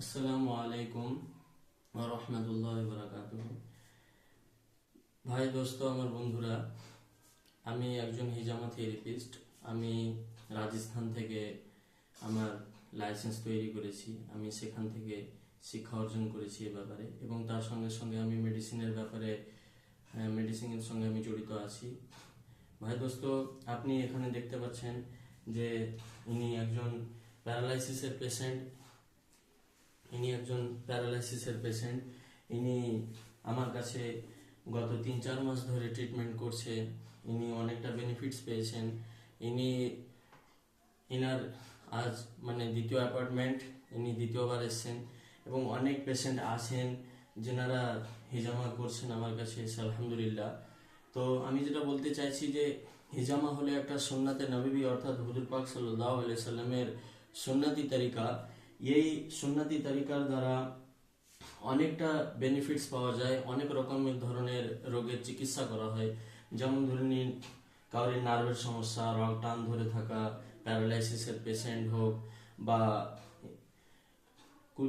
আসসালামু আলাইকুম রহমতুল্লাহ বারাকাত ভাই, দোস্ত, আমার বন্ধুরা, আমি একজন হিজামা থেরাপিস্ট। আমি রাজস্থান থেকে আমার লাইসেন্স তৈরি করেছি। আমি সেখান থেকে শিক্ষা অর্জন করেছি এ ব্যাপারে এবং তার সঙ্গে সঙ্গে আমি মেডিসিনের ব্যাপারে মেডিসিনের সঙ্গে আমি জড়িত আছি। ভাই, দোস্ত, আপনি এখানে দেখতে পাচ্ছেন যে ইনি একজন প্যারালাইসিসের পেশেন্ট। ইনি একজন প্যারালাইসিসের পেশেন্ট। ইনি আমার কাছে গত তিন চার মাস ধরে ট্রিটমেন্ট করছে। ইনি অনেকটা বেনিফিটস পেয়েছেন। ইনি, ইনার আজ মানে দ্বিতীয় অ্যাপার্টমেন্ট, ইনি দ্বিতীয়বার এসেছেন এবং অনেক পেশেন্ট আছেন যেনারা হিজামা করছেন আমার কাছে এসে, আলহামদুলিল্লাহ। তো আমি যেটা বলতে চাইছি যে, হিজামা হলো একটা সুন্নাতে নবীবী অর্থাৎ হুজুর পাক সাল্লাহ সাল্লামের সুন্নাতি তরিকা। এই সুন্নাতি তরিকার দ্বারা অনেকটা বেনিফিটস পাওয়া যায়। অনেক রকমের ধরনের রোগের চিকিৎসা করা হয়। যেমন ধরে নিন কাউরের নার্ভের সমস্যা রক টান ধরে থাকা প্যারালাইসিসের পেশেন্ট হোক বা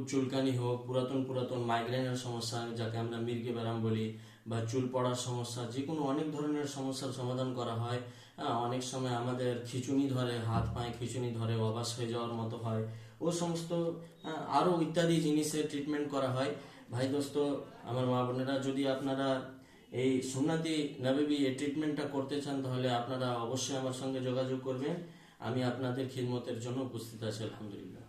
চুলকানি হোক পুরাতন পুরাতন মাইগ্রেনের সমস্যা যাকে আমরা মির্গে ব্যারাম বলি বা চুল পড়ার সমস্যা যে কোনো অনেক ধরনের সমস্যার সমাধান করা হয়। হ্যাঁ, অনেক সময় আমাদের খিচুনি ধরে হাত পায়ে খিচুনি ধরে অবাস হয়ে যাওয়ার মতো হয়। ও সমস্ত আরও ইত্যাদি জিনিসের ট্রিটমেন্ট করা হয়। ভাই দোস্ত, আমার মা বোনেরা, যদি আপনারা এই সুন্নাতি নবী এই ট্রিটমেন্টটা করতে চান, তাহলে আপনারা অবশ্যই আমার সঙ্গে যোগাযোগ করবেন। আমি আপনাদের খিদমতের জন্য উপস্থিত আছি, আলহামদুলিল্লাহ।